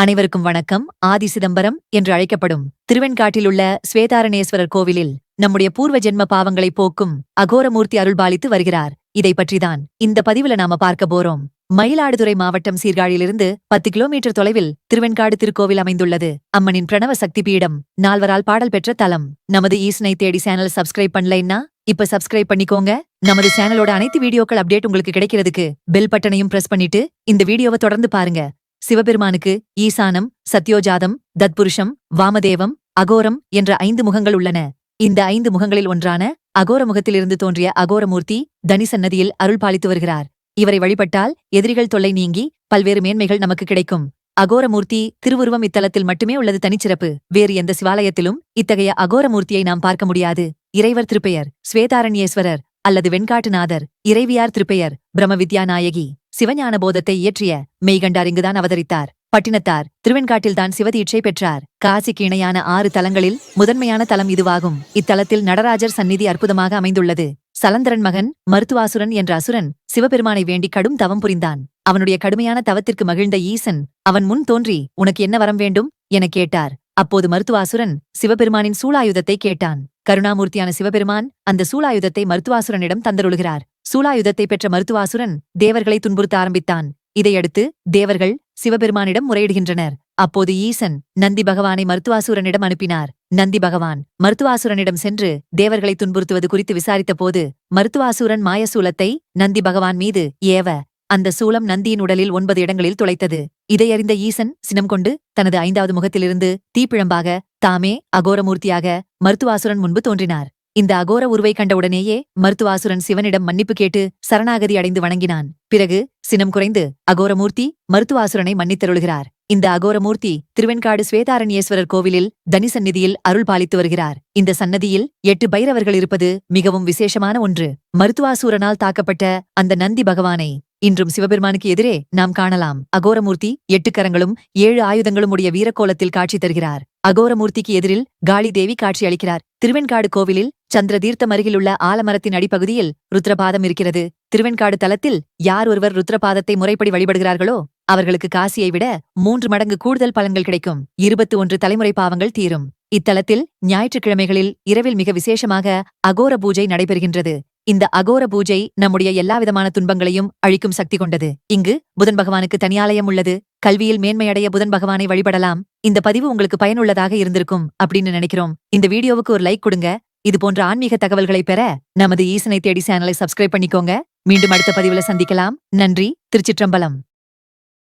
அனைவருக்கும் வணக்கம். ஆதி சிதம்பரம் என்று அழைக்கப்படும் திருவெண்காட்டிலுள்ள ஸ்வேதாரணேஸ்வரர் கோவிலில் நம்முடைய பூர்வ ஜென்ம பாவங்களை போக்கும் அகோரமூர்த்தி அருள்பாலித்து வருகிறார். இதை பற்றிதான் இந்த பதிவுல நாம பார்க்க போறோம். மயிலாடுதுறை மாவட்டம் சீர்காழியிலிருந்து பத்து கிலோமீட்டர் தொலைவில் திருவெண்காடு திருக்கோவில் அமைந்துள்ளது. அம்மனின் பிரணவ சக்தி பீடம் நால்வரால் பாடல் பெற்ற தலம். நமது ஈசனை தேடி சேனல் சப்ஸ்கிரைப் பண்ணலைன்னா இப்ப சப்ஸ்கிரைப் பண்ணிக்கோங்க. நமது சேனலோட அனைத்து வீடியோக்கள் அப்டேட் உங்களுக்கு கிடைக்கிறதுக்கு பெல் பட்டனையும் பிரஸ் பண்ணிட்டு இந்த வீடியோவை தொடர்ந்து பாருங்க. சிவபெருமானுக்கு ஈசானம் சத்யோஜாதம் தத்புருஷம் வாமதேவம் அகோரம் என்ற ஐந்து முகங்கள் உள்ளன. இந்த ஐந்து முகங்களில் ஒன்றான அகோர முகத்திலிருந்து தோன்றிய அகோரமூர்த்தி தனிசன்னதியில் அருள் பாலித்து வருகிறார். இவரை வழிபட்டால் எதிரிகள் தொல்லை நீங்கி பல்வேறு மேன்மைகள் நமக்கு கிடைக்கும். அகோரமூர்த்தி திருவுருவம் இத்தலத்தில் மட்டுமே உள்ளது தனிச்சிறப்பு. வேறு எந்த சிவாலயத்திலும் இத்தகைய அகோரமூர்த்தியை நாம் பார்க்க முடியாது. இறைவர் திருப்பெயர் ஸ்வேதாரண்யேஸ்வரர். அல்லது வெண்காட்டுநாதர் இறைவியார் திருப்பெயர் பிரம்மவித்யா வித்யாநாயகி சிவஞான போதத்தை இயற்றிய மெய்கண்டார் இங்குதான் அவதரித்தார். பட்டினத்தார் திருவெண்காட்டில்தான் சிவதீட்சை பெற்றார். காசிக்கு இணையான ஆறு தலங்களில் முதன்மையான தலம் இதுவாகும். இத்தலத்தில் நடராஜர் சந்நிதி அற்புதமாக அமைந்துள்ளது. சலந்தரன் மகன் மருத்துவாசுரன் என்ற அசுரன் சிவபெருமானை வேண்டி கடும் தவம் புரிந்தான். அவனுடைய கடுமையான தவத்திற்கு மகிழ்ந்த ஈசன் அவன் முன் தோன்றி உனக்கு என்ன வரம் வேண்டும்? எனக் கேட்டார். அப்போது மருத்துவாசுரன் சிவபெருமானின் சூளாயுதத்தை கேட்டான். கருணாமூர்த்தியான சிவபெருமான் அந்த சூலாயுதத்தை மருத்துவாசுரனிடம் தந்தருளுகிறார். சூலாயுதத்தை பெற்ற மருத்துவாசுரன் தேவர்களை துன்புறுத்த ஆரம்பித்தான். இதையடுத்து தேவர்கள் சிவபெருமானிடம் முறையிடுகின்றனர். அப்போது ஈசன் நந்தி பகவானை மருத்துவாசுரனிடம் அனுப்பினார். நந்தி பகவான் மருத்துவாசுரனிடம் சென்று தேவர்களை துன்புறுத்துவது குறித்து விசாரித்தபோது மருத்துவாசுரன் மாயசூலத்தை நந்தி பகவான் மீது ஏவ அந்த சூலம் நந்தியின் உடலில் ஒன்பது இடங்களில் துளைத்தது. இதையறிந்த ஈசன் சினம் கொண்டு தனது ஐந்தாவது முகத்திலிருந்து தீப்பிழம்பாக தாமே அகோரமூர்த்தியாக மருத்துவாசுரன் முன்பு தோன்றினார். இந்த அகோர உருவை கண்டவுடனேயே மருத்துவாசுரன் சிவனிடம் மன்னிப்பு கேட்டு சரணாகதி அடைந்து வணங்கினான். பிறகு சினம் குறைந்து அகோரமூர்த்தி மருத்துவாசுரனை மன்னித்தருள்கிறார். இந்த அகோரமூர்த்தி திருவெண்காடு ஸ்வேதாரண்யேஸ்வரர் கோவிலில் தனிசந்நிதியில் அருள் பாலித்து வருகிறார். இந்த சன்னதியில் எட்டு பைரவர்கள் இருப்பது மிகவும் விசேஷமான ஒன்று. மருத்துவாசூரனால் தாக்கப்பட்ட அந்த நந்தி பகவானை இன்றும் சிவபெருமானுக்கு எதிரே நாம் காணலாம். அகோரமூர்த்தி எட்டு கரங்களும் ஏழு ஆயுதங்களும் உடைய வீரக்கோலத்தில் காட்சி தருகிறார். அகோரமூர்த்திக்கு எதிரில் காளி தேவி காட்சி அளிக்கிறார். திருவெண்காடு கோவிலில் சந்திர தீர்த்தம் அருகிலுள்ள ஆலமரத்தின் அடிப்பகுதியில் ருத்ரபாதம் இருக்கிறது. திருவெண்காடு தலத்தில் யார் ஒருவர் ருத்ரபாதத்தை முறைப்படி வழிபடுகிறார்களோ அவர்களுக்கு காசியை விட மூன்று மடங்கு கூடுதல் பலன்கள் கிடைக்கும். இருபத்தி ஒன்று தலைமுறை பாவங்கள் தீரும். இத்தலத்தில் ஞாயிற்றுக்கிழமைகளில் இரவில் மிக விசேஷமாக அகோர பூஜை நடைபெறுகின்றது. இந்த அகோர பூஜை நம்முடைய எல்லாவிதமான துன்பங்களையும் அழிக்கும் சக்தி கொண்டது. இங்கு புதன் பகவானுக்கு தனியாலயம் உள்ளது. கல்வியில் மேன்மையடைய புதன் பகவானை வழிபடலாம். இந்த பதிவு உங்களுக்கு பயனுள்ளதாக இருந்திருக்கும் அப்படின்னு நினைக்கிறோம். இந்த வீடியோவுக்கு ஒரு லைக் கொடுங்க. இது போன்ற ஆன்மீக தகவல்களை பெற நமது ஈசனை தேடி சேனலை சப்ஸ்கிரைப் பண்ணிக்கோங்க. மீண்டும் அடுத்த பதிவுல சந்திக்கலாம். நன்றி. திருச்சிற்றம்பலம்.